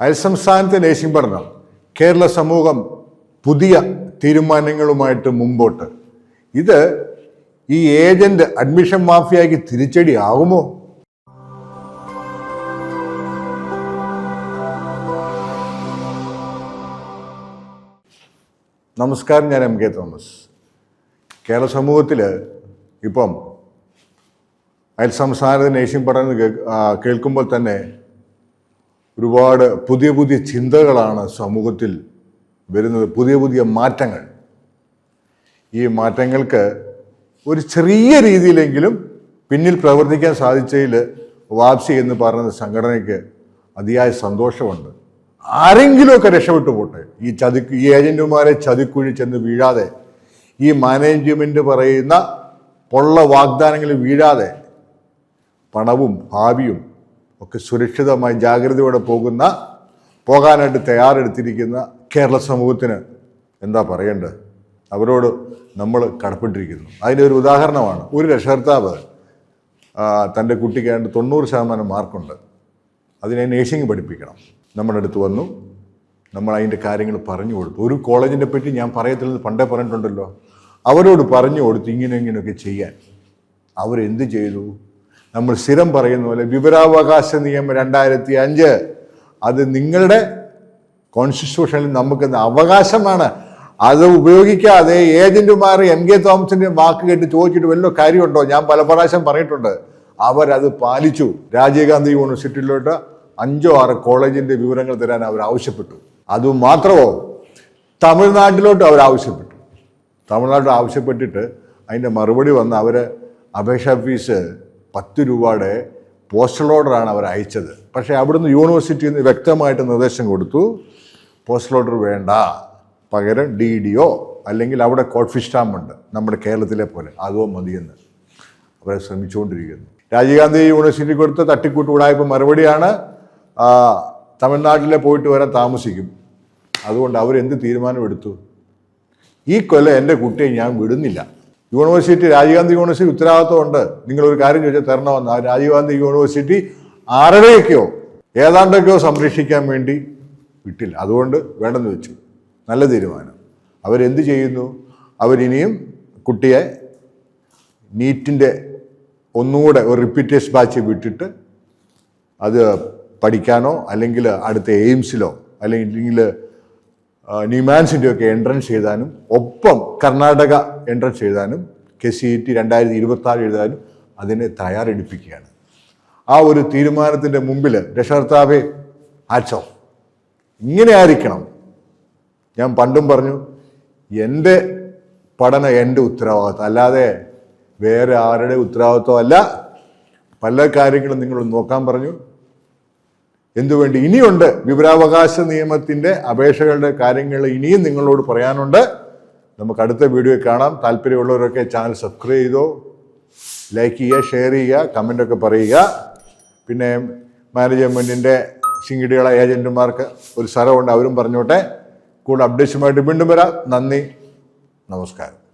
അയൽസംസ്ഥാനത്തെ nursing പഠനം കേരള സമൂഹം പുതിയ തീരുമാനങ്ങളുമായിട്ട് മുമ്പോട്ട്. ഇത് ഈ ഏജന്റ് അഡ്മിഷൻ മാഫിയാക്കി തിരിച്ചടി ആകുമോ? നമസ്കാരം ഞാൻ എം കെ തോമസ്. കേരള സമൂഹത്തിൽ ഇപ്പം അയൽ സംസ്ഥാനത്ത് നേഴ്സിംഗ് പഠനം കേൾക്കുമ്പോൾ തന്നെ ഒരുപാട് പുതിയ പുതിയ ചിന്തകളാണ് സമൂഹത്തിൽ വരുന്നത് പുതിയ പുതിയ മാറ്റങ്ങൾ. ഈ മാറ്റങ്ങൾക്ക് ഒരു ചെറിയ രീതിയിലെങ്കിലും പിന്നിൽ പ്രവർത്തിക്കാൻ സാധിച്ചതിൽ വാപ്സി എന്ന് പറയുന്ന സംഘടനയ്ക്ക് അതിയായ സന്തോഷമുണ്ട്. ആരെങ്കിലുമൊക്കെ രക്ഷപ്പെട്ടു പോട്ടെ ഈ ചതി ഈ ഏജന്റുമാരെ ചതിക്കുഴി ചെന്ന് വീഴാതെ ഈ മാനേജ്മെന്റ് പറയുന്ന പൊള്ള വാഗ്ദാനങ്ങളിൽ വീഴാതെ പണവും ഭാവിയും ഒക്കെ സുരക്ഷിതമായി ജാഗ്രതയോടെ പോകുന്ന പോകാനായിട്ട് തയ്യാറെടുത്തിരിക്കുന്ന കേരള സമൂഹത്തിന് എന്താ പറയേണ്ടത്? അവരോട് നമ്മൾ കടപ്പെട്ടിരിക്കുന്നു. അതിന്റെ ഒരു ഉദാഹരണമാണ്. ഒരു രക്ഷകർത്താവ് തന്റെ കുട്ടിക്ക് ഏതാണ്ട് തൊണ്ണൂറ് ശതമാനം മാർക്കുണ്ട്. അതിനെ നേഴ്സിംഗ് പഠിപ്പിക്കണം. നമ്മുടെ അടുത്ത് വന്നു. നമ്മൾ അതിന്റെ കാര്യങ്ങൾ പറഞ്ഞു കൊടുത്തു. ഒരു കോളേജിനെ പറ്റി ഞാൻ പറയത്തില്ലെന്ന് പണ്ടേ പറഞ്ഞിട്ടുണ്ടല്ലോ. അവരോട് പറഞ്ഞു കൊടുത്ത് ഇങ്ങനെ ഇങ്ങനെയൊക്കെ ചെയ്യാൻ. അവരെന്ത് ചെയ്തു? നമ്മൾ സ്ഥിരം പറയുന്ന പോലെ വിവരാവകാശ നിയമം രണ്ടായിരത്തി അഞ്ച്. അത് നിങ്ങളുടെ കോൺസ്റ്റിറ്റ്യൂഷനിൽ നമുക്ക് അവകാശമാണ്. അത് ഉപയോഗിക്കാതെ ഏജന്റുമാർ എം കെ തോമസിന്റെ വാക്ക് കേട്ട് ചോദിച്ചിട്ട് വല്ല കാര്യമുണ്ടോ? ഞാൻ പല പ്രാവശ്യം പറഞ്ഞിട്ടുണ്ട്. അവരത് പാലിച്ചു. രാജീവ് ഗാന്ധി യൂണിവേഴ്സിറ്റിയിലോട്ട് അഞ്ചോ ആറ് കോളേജിന്റെ വിവരങ്ങൾ തരാൻ അവർ ആവശ്യപ്പെട്ടു. അതുമാത്രമോ തമിഴ്നാട്ടിലോട്ട് അവർ ആവശ്യപ്പെട്ടു. തമിഴ്നാട്ടിൽ ആവശ്യപ്പെട്ടിട്ട് അതിന്റെ മറുപടി വന്ന് അവർ അപേക്ഷാ ഫീസ് പത്ത് രൂപയുടെ പോസ്റ്റൽ ഓർഡറാണ് അവർ അയച്ചത്. പക്ഷേ അവിടുന്ന് യൂണിവേഴ്സിറ്റിയിൽ നിന്ന് വ്യക്തമായിട്ട് നിർദ്ദേശം കൊടുത്തു പോസ്റ്റൽ ഓർഡർ വേണ്ട. പകരം ഡി ഡി ഒ അല്ലെങ്കിൽ അവിടെ കോഡ് ഫിഷ് സ്റ്റാമ്പ് ഉണ്ട് നമ്മുടെ കേരളത്തിലെ പോലെ. അതോ മതിയെന്ന് അവരെ ശ്രമിച്ചുകൊണ്ടിരിക്കുന്നു. രാജീവ് ഗാന്ധി യൂണിവേഴ്സിറ്റി കൊടുത്ത തട്ടിക്കൂട്ട് ഉടായ്പ മറുപടിയാണ് തമിഴ്നാട്ടിലെ പോയിട്ട് വരാൻ താമസിക്കും. അതുകൊണ്ട് അവരെന്ത് തീരുമാനമെടുത്തു? ഈ കൊല എന്റെ കുട്ടിയെ ഞാൻ വിടുന്നില്ല. യൂണിവേഴ്സിറ്റി രാജീവ് ഗാന്ധി യൂണിവേഴ്സിറ്റി ഉത്തരവാദിത്വമുണ്ട്. നിങ്ങളൊരു കാര്യം ചോദിച്ചാൽ തരണമെന്ന്. ആ രാജീവ് ഗാന്ധി യൂണിവേഴ്സിറ്റി ആരുടെയൊക്കെയോ ഏതാണ്ടൊക്കെയോ സംരക്ഷിക്കാൻ വേണ്ടി വിട്ടില്ല. അതുകൊണ്ട് വേണ്ടെന്ന് വെച്ചു. നല്ല തീരുമാനം. അവരെന്ത് ചെയ്യുന്നു? അവരിനിയും കുട്ടിയെ നീറ്റിന്റെ ഒന്നുകൂടെ ഒരു റിപ്പീറ്റേഴ്സ് ബാച്ച് വിട്ടിട്ട് അത് പഠിക്കാനോ അല്ലെങ്കിൽ അടുത്ത എയിംസിലോ അല്ലെങ്കിൽ ന്യൂമാൻസിന്റെ ഒക്കെ എൻട്രൻസ് എഴുതാനും ഒപ്പം കർണാടക എൻട്രൻസ് എഴുതാനും കെ സി ടി രണ്ടായിരത്തി ഇരുപത്തി എഴുതാനും അതിനെ തയ്യാറെടുപ്പിക്കുകയാണ്. ആ ഒരു തീരുമാനത്തിന്റെ മുമ്പിൽ രക്ഷകർത്താവെ ആച്ചോ ഇങ്ങനെ ആയിരിക്കണം. ഞാൻ പണ്ടും പറഞ്ഞു എന്റെ പഠനം എന്റെ ഉത്തരവാദിത്വം അല്ലാതെ വേറെ ആരുടെ ഉത്തരവാദിത്വം അല്ല. പല കാര്യങ്ങളും നിങ്ങൾ നോക്കാൻ പറഞ്ഞു. എന്തുവേണ്ടി ഇനിയുണ്ട് വിവരാവകാശ നിയമത്തിന്റെ അപേക്ഷകളുടെ കാര്യങ്ങൾ ഇനിയും നിങ്ങളോട് പറയാനുണ്ട്. നമുക്ക് അടുത്ത വീഡിയോ കാണാം. താല്പര്യമുള്ളവരൊക്കെ ചാനൽ സബ്സ്ക്രൈബ് ചെയ്തോ ലൈക്ക് ചെയ്യുക ഷെയർ ചെയ്യുക കമന്റൊക്കെ പറയുക. പിന്നെ മാനേജ്മെന്റിന്റെ ശിങ്കിടികളെ ഏജന്റുമാർക്ക് ഒരു സ്ഥലമുണ്ട് അവരും പറഞ്ഞോട്ടെ. കൂടുതൽ അപ്ഡേഷനുമായിട്ട് വീണ്ടും വരാം. നന്ദി. നമസ്കാരം.